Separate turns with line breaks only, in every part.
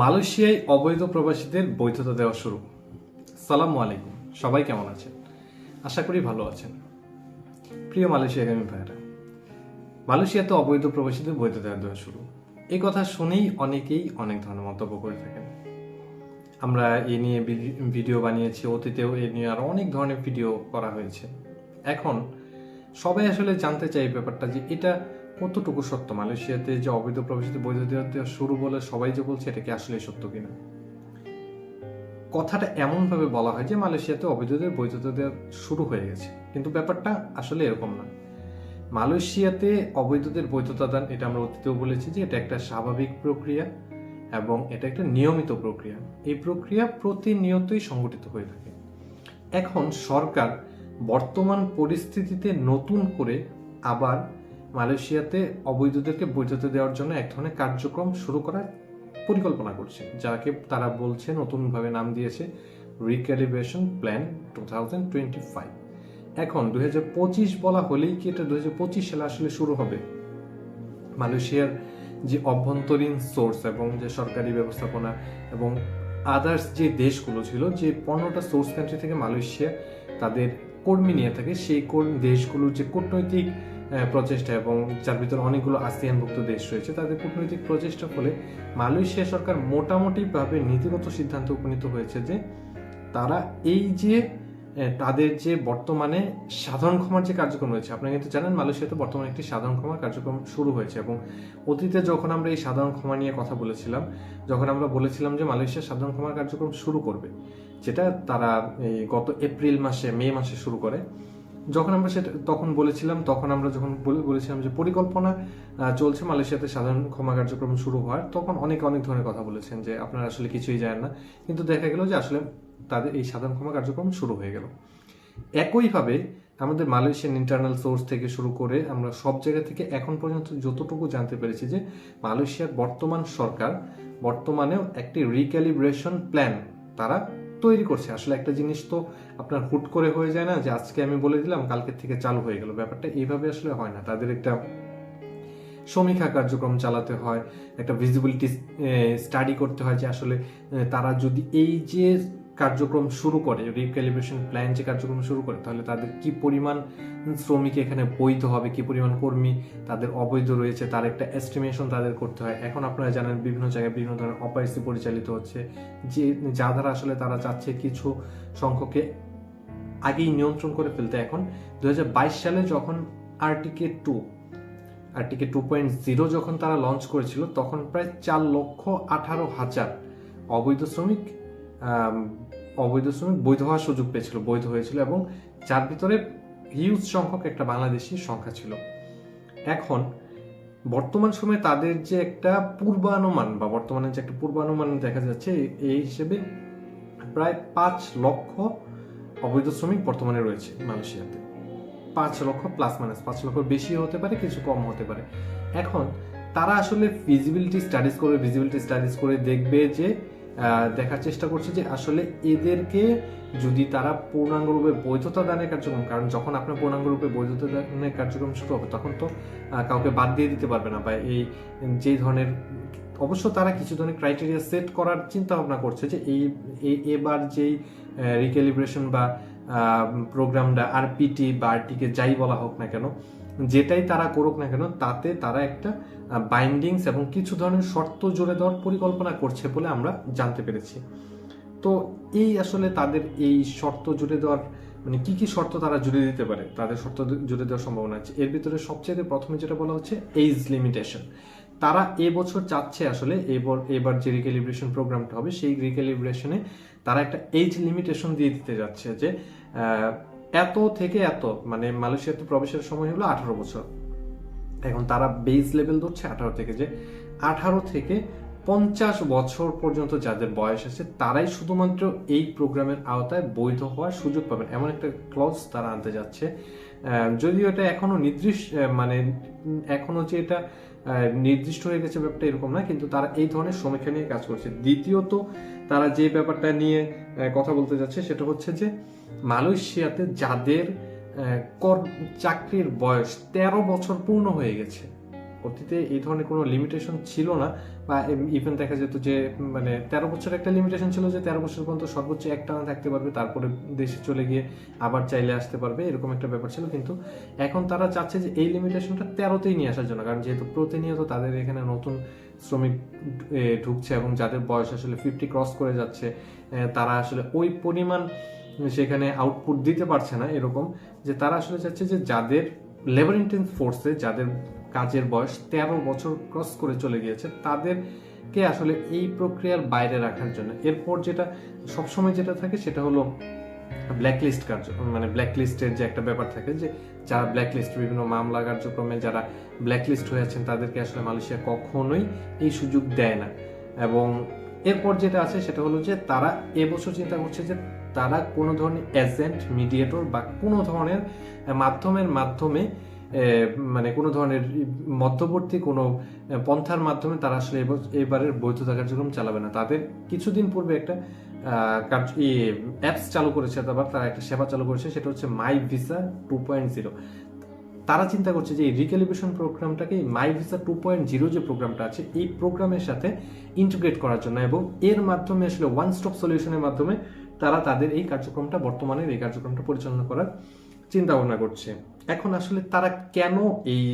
মালয়েশিয়ায় অবৈধ প্রবাসীদের বৈধতা দেওয়া শুরু। সালাম আলাইকুম। সবাই কেমন আছেন? আশা করি ভালো আছেন। প্রিয় মালয়েশিয়া মালয়েশিয়াগামী ভাইয়েরা, মালয়েশিয়াতে অবৈধ প্রবাসীদের বৈধতা দেওয়া শুরু। এই কথা শুনেই অনেকেই অনেক ধরনের মন্তব্য করে থাকেন। আমরা এ নিয়ে ভিডিও বানিয়েছি, অতীতেও এ নিয়ে আরও অনেক ধরনের ভিডিও করা হয়েছে। এখন সবাই আসলে জানতে চাই ব্যাপারটা যে এটা কতটুকু সত্য? মালয়েশিয়াতে যে অবৈধ প্রবেশিত বৈধ দেওয়া শুরু বলে সবাই যে বলছে, এটা কি আসলে সত্য কিনা? কথাটা এমন ভাবে বলা হয় যে মালয়েশিয়াতে অবৈধদের বৈধতা দেওয়া শুরু হয়ে গেছে। কিন্তু ব্যাপারটা আসলে এরকম না। মালয়েশিয়াতে অবৈধদের বৈধতা দান, এটা আমরা অতীতেও বলেছি যে এটা একটা স্বাভাবিক প্রক্রিয়া এবং এটা একটা নিয়মিত প্রক্রিয়া। এই প্রক্রিয়া প্রতিনিয়তই সংগঠিত হয়ে থাকে। এখন সরকার বর্তমান পরিস্থিতিতে নতুন করে আবার মালয়েশিয়াতে অবৈধদেরকে বৈধতা দেওয়ার জন্য এক ধরনের কার্যক্রম শুরু করার পরিকল্পনা করছে, যাকে তারা বলছে নতুনভাবে নাম দিয়েছে recalibration plan two thousand twenty five. এখন দুই বলা হলেই কি এটা দুই সালে আসলে শুরু হবে? মালয়েশিয়ার যে অভ্যন্তরীণ সোর্স এবং যে সরকারি ব্যবস্থাপনা এবং আদার্স যে দেশগুলো ছিল, যে পনেরোটা সোর্স কান্ট্রি থেকে মালয়েশিয়া তাদের কর্মী নিয়ে থাকে, সেই কোর- দেশগুলোর যে কূটনৈতিক প্রচেষ্টা এবং যার ভিতরে অনেকগুলো আসিয়ানভুক্ত দেশ রয়েছে, তাদের কূটনৈতিক প্রচেষ্টার ফলে মালয়েশিয়া সরকার মোটামুটিভাবে নীতিগত সিদ্ধান্তে উপনীত হয়েছে যে তারা এই যে তাদের যে বর্তমানে সাধারণ ক্ষমার যে কার্যক্রম রয়েছে, আপনারা কিন্তু জানেন মালয়েশিয়াতে বর্তমানে একটি সাধারণ ক্ষমার কার্যক্রম শুরু হয়েছে এবং অতীতে যখন আমরা এই সাধারণ ক্ষমা নিয়ে কথা বলেছিলাম, যখন আমরা বলেছিলাম যে মালয়েশিয়া সাধারণ ক্ষমার কার্যক্রম শুরু করবে, যেটা তারা গত এপ্রিল মাসে, মে মাসে শুরু করে যখন আমরা সেটা তখন বলেছিলাম, তখন আমরা যখন বলে- বলেছিলাম যে পরিকল্পনা চলছে মালয়েশিয়াতে সাধারণ ক্ষমা কার্যক্রম শুরু হওয়ার, তখন অনেক অনেক ধরনের কথা বলেছেন যে আপনারা আসলে কিছুই জানেন না। কিন্তু দেখা গেল যে আসলে তাদের এই সাধারণ ক্ষমা কার্যক্রম শুরু হয়ে গেল। একইভাবে আমাদের মালয়েশিয়ান ইন্টারনাল সোর্স থেকে শুরু করে আমরা সব জায়গা থেকে এখন পর্যন্ত যতটুকু জানতে পেরেছি যে মালয়েশিয়ার বর্তমান সরকার বর্তমানেও একটি রিক্যালিব্রেশন প্ল্যান তারা তৈরি করছে। আসলে একটা জিনিস তো আপনার হুট করে হয়ে যায় না যে আজকে আমি বলে দিলাম, কালকের থেকে চালু হয়ে গেল। ব্যাপারটা এইভাবে আসলে হয় না। তাদের একটা সমীক্ষা কার্যক্রম চালাতে হয়, একটা ভিজিবিলিটি স্টাডি করতে হয় যে আসলে তারা যদি এই যে কার্যক্রম শুরু করে রিক্যালিব্রেশন প্ল্যান যে কার্যক্রম শুরু করে, তাহলে তাদের কি পরিমাণ শ্রমিক এখানে বৈধ হবে, কি পরিমাণ কর্মী তাদের অবৈধ রয়েছে, তার একটা এস্টিমেশন তাদের করতে হয়। এখন আপনারা জানেন বিভিন্ন জায়গায় বিভিন্ন ধরনের অপারেসি পরিচালিত হচ্ছে, যে যা দ্বারা আসলে তারা চাচ্ছে কিছু সংখ্যকে আগেই নিয়ন্ত্রণ করে ফেলতে। এখন দুই হাজার বাইশ সালে যখন RTK two RTK two point zero যখন তারা লঞ্চ করেছিল, তখন প্রায় চার লক্ষ আঠারো হাজার অবৈধ শ্রমিক অবৈধ শ্রমিক বৈধ হওয়ার সুযোগ পেয়েছিল, বৈধ হয়েছিল এবং যার ভিতরে হিউজ সংখ্যক একটা বাংলাদেশি সংখ্যা ছিল। এখন বর্তমান সময়ে তাদের যে একটা পূর্বানুমান বা বর্তমানে যে একটা পূর্বানুমান দেখা যাচ্ছে, এই হিসেবে প্রায় পাঁচ লক্ষ অবৈধ শ্রমিক বর্তমানে রয়েছে মালয়েশিয়াতে। পাঁচ লক্ষ প্লাস মাইনাস পাঁচ লক্ষ বেশি হতে পারে, কিছু কম হতে পারে। এখন তারা আসলে ফিজিবিলিটি স্টাডিজ করে ভিজিবিলিটি স্টাডিজ করে দেখবে যে দেখার চেষ্টা করছে যে আসলে এদেরকে যদি তারা পূর্ণাঙ্গরূপে বৈধতা দানের কার্যক্রম, কারণ যখন আপনার পূর্ণাঙ্গরূপে বৈধতা দানের কার্যক্রম শুরু হবে, তখন তো কাউকে বাদ দিয়ে দিতে পারবে না বা এই, যে ধরনের, অবশ্য তারা কিছু ধরনের ক্রাইটেরিয়া সেট করার চিন্তা ভাবনা করছে যে এই এবার যেই রিক্যালিব্রেশন বা প্রোগ্রামটা আরপিটি বা আরটিকে যাই বলা হোক না কেন যেটাই তারা করুক না কেন, তাতে তারা একটা বাইন্ডিংস এবং কিছু ধরনের শর্ত জুড়ে দেওয়ার পরিকল্পনা করছে বলে আমরা জানতে পেরেছি। তো এই আসলে তাদের এই শর্ত জুড়ে দেওয়ার মানে কি কি শর্ত তারা জুড়ে দিতে পারে? তাদের শর্ত জুড়ে দেওয়ার সম্ভাবনা আছে। এর ভিতরে সবচেয়ে প্রথমে যেটা বলা হচ্ছে এইজ লিমিটেশন তারা এবছর চাচ্ছে আসলে এবার এবার যে রিক্যালিব্রেশন প্রোগ্রামটা হবে, সেই রিক্যালিব্রেশনে তারা একটা এইজ লিমিটেশন দিয়ে দিতে যাচ্ছে যে এত থেকে এত মানে মালয়েশিয়াতে প্রবেশের সময় হলো আঠারো বছর। এখন তারা বেস লেভেল ধরছে আঠারো থেকে যে আঠারো থেকে পঞ্চাশ বছর পর্যন্ত যাদের বয়স আছে, তারাই শুধুমাত্র এই প্রোগ্রামের আওতায় বৈধ হওয়ার সুযোগ পাবেন। এমন একটা ক্লজ তারা আনতে যাচ্ছে। যদিও এটা এখনও নির্দিষ্ট মানে এখনও যে এটা নির্দিষ্ট হয়ে গেছে ব্যাপারটা এরকম না, কিন্তু তারা এই ধরনের সমীক্ষা নিয়ে কাজ করছে। দ্বিতীয়ত তারা যে ব্যাপারটা নিয়ে কথা বলতে যাচ্ছে সেটা হচ্ছে যে মালয়েশিয়াতে যাদের কর, চাকরির বয়স তেরো বছর পূর্ণ হয়ে গেছে, অতীতে এই ধরনের কোনো লিমিটেশন ছিল না বা ইভেন দেখা যেত যে মানে তেরো বছর একটা লিমিটেশন ছিল যে তেরো বছর পর্যন্ত সর্বোচ্চ এক টানা থাকতে পারবে, তারপরে দেশে চলে গিয়ে আবার চাইলে আসতে পারবে, এরকম একটা ব্যাপার ছিল। কিন্তু এখন তারা চাচ্ছে যে এই লিমিটেশনটা তেরোতেই নিয়ে আসার জন্য, কারণ যেহেতু প্রতিনিয়ত তাদের এখানে নতুন শ্রমিক ঢুকছে এবং যাদের বয়স আসলে ফিফটি ক্রস করে যাচ্ছে তারা আসলে ওই পরিমাণ সেখানে আউটপুট দিতে পারছে না এরকম, যে তারা আসলে চাচ্ছে যে যাদের লেবার ইন্টেন্স ফোর্সে যাদের কাজের বয়স তেরো বছর ক্রস করে চলে গিয়েছে, তাদেরকে আসলে এই প্রক্রিয়ার বাইরে রাখার জন্য। এরপর যেটা, সবসময় যেটা থাকে সেটা হলো ব্ল্যাকলিস্ট কার্য মানে ব্ল্যাকলিস্টের যে একটা ব্যাপার থাকে যে যারা ব্ল্যাকলিস্ট বিভিন্ন মামলা কার্যক্রমে যারা ব্ল্যাকলিস্ট হয়ে আছেন তাদেরকে আসলে মালয়েশিয়া কখনোই এই সুযোগ দেয় না। এবং এরপর যেটা আছে সেটা হলো যে তারা এবছর চিন্তা করছে যে তারা কোনো ধরনের এজেন্ট মিডিয়েটর বা কোনো ধরনের মাধ্যমের মাধ্যমে মানে কোনো ধরনের মধ্যবর্তী কোনো পন্থার মাধ্যমে তারা আসলে এবার- এবারের বৈধতা কার্যক্রম চালাবে না। তাদের কিছুদিন পূর্বে একটা অ্যাপস চালু করেছে আবার তারা একটা সেবা চালু করেছে, সেটা হচ্ছে my visa two point zero তারা চিন্তা করছে যে এই recalibration প্রোগ্রামটাকে my visa two point zero যে প্রোগ্রামটা আছে, এই প্রোগ্রামের সাথে ইন্টিগ্রেট করার জন্য এবং এর মাধ্যমে আসলে ওয়ান স্টপ সলিউশনের মাধ্যমে তারা তাদের এই কার্যক্রমটা বর্তমানে, এই কার্যক্রমটা পরিচালনা করার চিন্তা ভাবনা করছে। এখন আসলে তারা কেন এই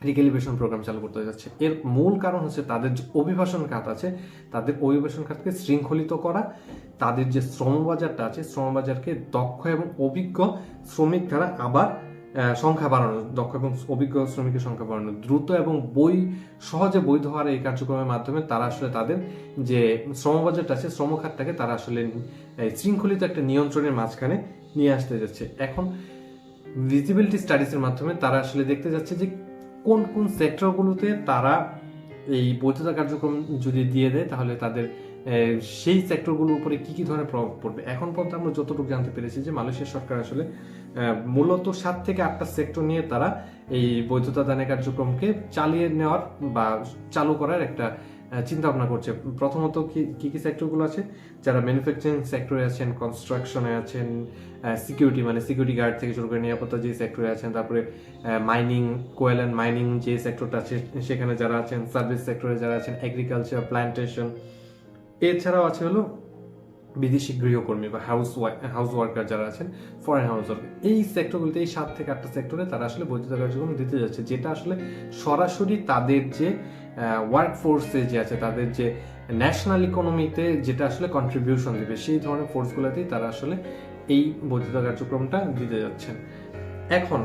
রিক্যালিব্রেশন প্রোগ্রাম চালু করতে যাচ্ছে। এর মূল কারণ হচ্ছে তাদের যে অভিবাসন খাত আছে, তাদের অভিবাসন খাতকে শৃঙ্খলিত করা, তাদের যে শ্রমবাজারটা আছে, শ্রমবাজারকে দক্ষ এবং অভিজ্ঞ শ্রমিক দ্বারা আবার সংখ্যা বাড়ানো দক্ষ এবং অভিজ্ঞ শ্রমিকের সংখ্যা বাড়ানো দ্রুত এবং বই, সহজে বৈধ হওয়ার এই কার্যক্রমের মাধ্যমে তারা আসলে তাদের যে শ্রমবাজারটা আছে, শ্রমখাতটাকে তারা আসলে শৃঙ্খলিত একটা নিয়ন্ত্রণের মাঝখানে নিয়ে আসতে যাচ্ছে। এখন ভিজিবিলিটি স্টাডিজের মাধ্যমে তারা আসলে দেখতে যাচ্ছে যে কোন কোন সেক্টরগুলোতে তারা এই বৈধতা কার্যক্রম যদি দিয়ে দেয়, তাহলে তাদের সেই সেক্টরগুলোর উপরে কী কী ধরনের প্রভাব পড়বে? এখন পর্যন্ত আমরা যতটুকু জানতে পেরেছি যে মালয়েশিয়া সরকার আসলে মূলত সাত থেকে আটটা সেক্টর নিয়ে তারা এই বৈধতা দানের কার্যক্রমকে চালিয়ে নেওয়ার বা চালু করার একটা চিন্তা ভাবনা করছে। প্রথমত কি কি সেক্টরগুলো আছে? যারা ম্যানুফ্যাকচারিং সেক্টরে আছেন কনস্ট্রাকশনে আছেন সিকিউরিটি মানে সিকিউরিটি গার্ড থেকে শুরু করে নিরাপত্তা যে সেক্টরে আছেন, তারপরে মাইনিং কোয়েল অ্যান্ড মাইনিং যে সেক্টরটা আছে, সেখানে যারা আছেন সার্ভিস সেক্টরে যারা আছেন এগ্রিকালচার প্ল্যান্টেশন এছাড়াও আছে হলো বিদেশি গৃহকর্মী বা হাউস হাউস ওয়ার্কার যারা আছেন ফরেন হাউস ওয়ার্কার এই সেক্টরগুলিতে এই সাত থেকে আটটা সেক্টরে তারা আসলে বৈধতা কার্যক্রম দিতে যাচ্ছে, যেটা আসলে সরাসরি তাদের যে ওয়ার্ক ফোর্সে যে আছে, তাদের যে ন্যাশনাল ইকোনমিতে যেটা আসলে কন্ট্রিবিউশন দেবে, সেই ধরনের ফোর্সগুলোতেই তারা আসলে এই বৈধতা কার্যক্রমটা দিতে যাচ্ছেন। এখন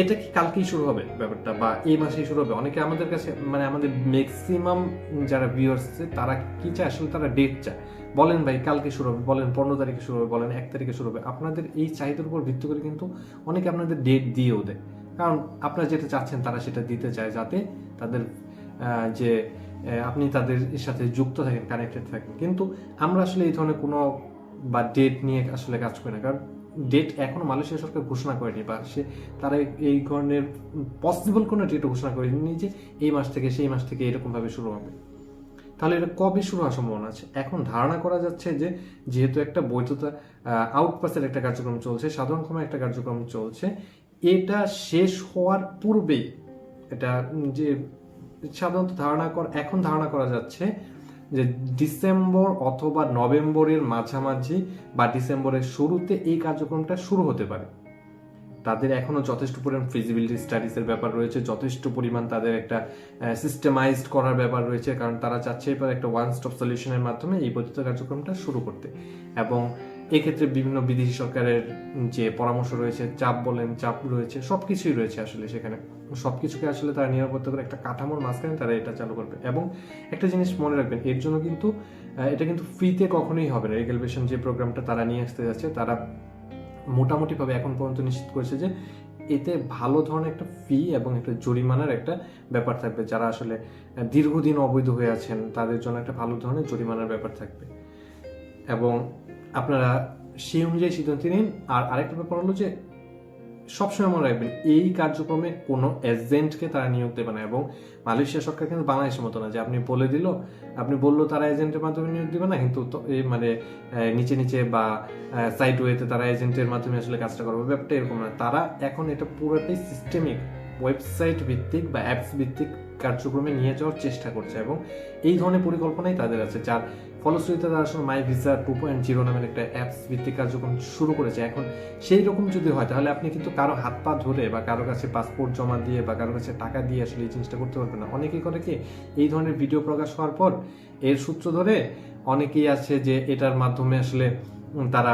এটা কি কালকেই শুরু হবে ব্যাপারটা? বা এই মাসেই শুরু হবে? অনেকে আমাদের কাছে মানে আমাদের ম্যাক্সিমাম যারা ভিউয়ার্স তারা কি চায়? আসলে তারা ডেট চায়। বলেন ভাই, কালকে শুরু হবে, বলেন পনেরো তারিখে শুরু হবে, বলেন এক তারিখে শুরু হবে। আপনাদের এই চাহিদার উপর ভিত্তি করে কিন্তু অনেকে আপনাদের ডেট দিয়েও দেয়। কারণ আপনারা যেটা চাচ্ছেন, তারা সেটা দিতে চায় যাতে তাদের যে আপনি তাদের সাথে যুক্ত থাকেন কানেক্টেড থাকেন। কিন্তু আমরা আসলে এই ধরনের কোনো বা ডেট নিয়ে আসলে কাজ করি না। কারণ ডেট এখনও মালয়েশিয়া সরকার ঘোষণা করেনি বা সে তারা এই ধরনের পসিবল কোনো ডেট ঘোষণা করেনি যে এই মাস থেকে, সেই মাস থেকে এরকমভাবে শুরু হবে। তাহলে এটা কবে শুরু হওয়ার সম্ভাবনা আছে? এখন ধারণা করা যাচ্ছে যে যেহেতু একটা বৈধতা আউটপাসের একটা কার্যক্রম চলছে, সাধারণ ক্ষমা একটা কার্যক্রম চলছে, এটা শেষ হওয়ার পূর্বেই এটা যে সাধারণত ধারণা কর, এখন ধারণা করা যাচ্ছে যে ডিসেম্বর অথবা নভেম্বরের মাঝামাঝি বা ডিসেম্বরের শুরুতে এই কার্যক্রমটা শুরু হতে পারে। তাদের এখনও যথেষ্ট পরিমাণ ফিজিবিলিটি স্টাডিজের ব্যাপার রয়েছে, যথেষ্ট পরিমাণ তাদের একটা সিস্টেমাইজড করার ব্যাপার রয়েছে, কারণ তারা চাচ্ছে এবার একটা ওয়ান স্টপ সলিউশনের মাধ্যমে এই পর্যন্ত কার্যক্রমটা শুরু করতে। এবং এক্ষেত্রে বিভিন্ন বিদেশি সরকারের যে পরামর্শ রয়েছে, চাপ বলেন, চাপ রয়েছে সব কিছুই রয়েছে আসলে সেখানে। সব কিছুকে আসলে তারা নিরাপত্তা করে একটা কাঠামোর মাঝখানে তারা এটা চালু করবে। এবং একটা জিনিস মনে রাখবেন, এর জন্য কিন্তু এটা কিন্তু ফ্রিতে কখনোই হবে না। রেগুলেশন যে প্রোগ্রামটা তারা নিয়ে আসতে যাচ্ছে, তারা মোটামুটিভাবে এখন পর্যন্ত নিশ্চিত করেছে যে এতে ভালো ধরনের একটা ফি এবং একটা জরিমানার একটা ব্যাপার থাকবে। যারা আসলে দীর্ঘদিন অবৈধ হয়ে আছেন, তাদের জন্য একটা ভালো ধরনের জরিমানার ব্যাপার থাকবে। এবং আপনারা সেই অনুযায়ী সিদ্ধান্ত নিন। আর আরেকটা ব্যাপার হলো যে, সবসময় মনে রাখবেন, এই কার্যক্রমে কোনো এজেন্টকে তারা নিয়োগ দেবে না এবং মালয়েশিয়া সরকার কিন্তু বাংলাদেশের মতো না যে আপনি বলে দিল, আপনি বলল তারা এজেন্টের মাধ্যমে নিয়োগ দেবে না, কিন্তু মানে নিচে নিচে বা সাইড ওয়েতে তারা এজেন্টের মাধ্যমে আসলে কাজটা করবে। ব্যাপারটা এরকম না। তারা এখন এটা পুরোটাই সিস্টেমিক ওয়েবসাইট ভিত্তিক বা অ্যাপস ভিত্তিক কার্যক্রমে নিয়ে যাওয়ার চেষ্টা করছে এবং এই ধরনের পরিকল্পনাই তাদের আছে যার ফলশ্রুতিতে তারা আসলে my visa two point zero নামের একটা অ্যাপস ভিত্তিক কার্যক্রম শুরু করেছে। এখন সেই রকম যদি হয় তাহলে আপনি কিন্তু কারও হাত পা ধরে বা কারও কাছে পাসপোর্ট জমা দিয়ে বা কারও কাছে টাকা দিয়ে আসলে এই জিনিসটা করতে পারবেন না। অনেকেই করে কি এই ধরনের ভিডিও প্রকাশ হওয়ার পর এর সূত্র ধরে অনেকেই আছে যে এটার মাধ্যমে আসলে তারা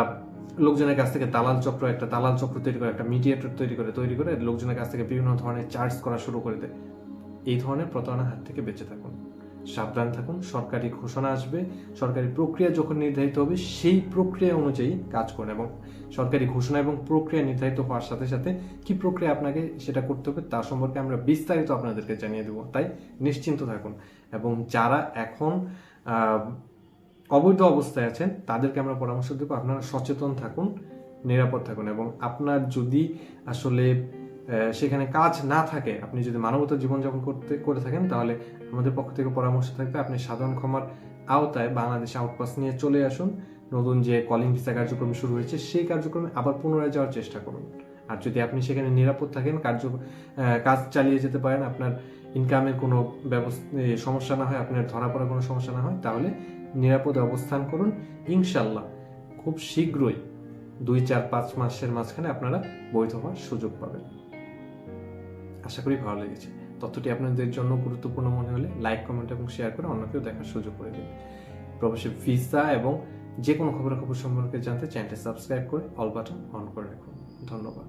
লোকজনের কাছ থেকে দালাল চক্র একটা দালাল চক্র তৈরি করে একটা মিডিয়েটর তৈরি করে তৈরি করে লোকজনের কাছ থেকে বিভিন্ন ধরনের চার্জ করা শুরু করে দেয়। এই ধরনের প্রতারণার হাত থেকে বেঁচে থাকুন। সাবধান থাকুন, সরকারি ঘোষণা আসবে, সরকারি প্রক্রিয়া যখন নির্ধারিত হবে, সেই প্রক্রিয়া অনুযায়ী কাজ করুন এবং সরকারি ঘোষণা এবং প্রক্রিয়া নির্ধারিত হওয়ার সাথে সাথে কি প্রক্রিয়া আপনাকে সেটা করতে হবে তার সম্পর্কে আমরা বিস্তারিত আপনাদেরকে জানিয়ে দেবো। তাই নিশ্চিন্ত থাকুন এবং যারা এখন অবৈধ অবস্থায় আছেন, তাদেরকে আমরা পরামর্শ দেবো আপনারা সচেতন থাকুন, নিরাপদ থাকুন এবং আপনার যদি আসলে সেখানে কাজ না থাকে, আপনি যদি মানবতা জীবনযাপন করতে, করে থাকেন, তাহলে আমাদের পক্ষ থেকে পরামর্শ থাকবে আপনি সাধারণ ক্ষমার আওতায় বাংলাদেশ আউটপাস নিয়ে চলে আসুন। নতুন যে কলিং ভিসা কার্যক্রম শুরু হয়েছে, সেই কার্যক্রমে আবার পুনরায় যাওয়ার চেষ্টা করুন। আর যদি আপনি সেখানে নিরাপদ থাকেন, কার্য কাজ চালিয়ে যেতে পারেন, আপনার ইনকামের কোনো ব্যবস্থা সমস্যা না হয়, আপনার ধরা পড়ার কোনো সমস্যা না হয়, তাহলে নিরাপদে অবস্থান করুন। ইনশাল্লাহ খুব শীঘ্রই দুই, চার, পাঁচ মাসের মাঝখানে আপনারা বৈধ হওয়ার সুযোগ পাবেন। আশা করি ভালো লেগেছে। তথ্যটি আপনাদের জন্য গুরুত্বপূর্ণ মনে হলে লাইক, কমেন্ট এবং শেয়ার করে অন্যকেও দেখার সুযোগ করে দিন। প্রবাসী ভিসা এবং যে কোনো খবরাখবর সম্পর্কে জানতে চ্যানেলটি সাবস্ক্রাইব করে অল বাটন অন করে রাখুন। ধন্যবাদ।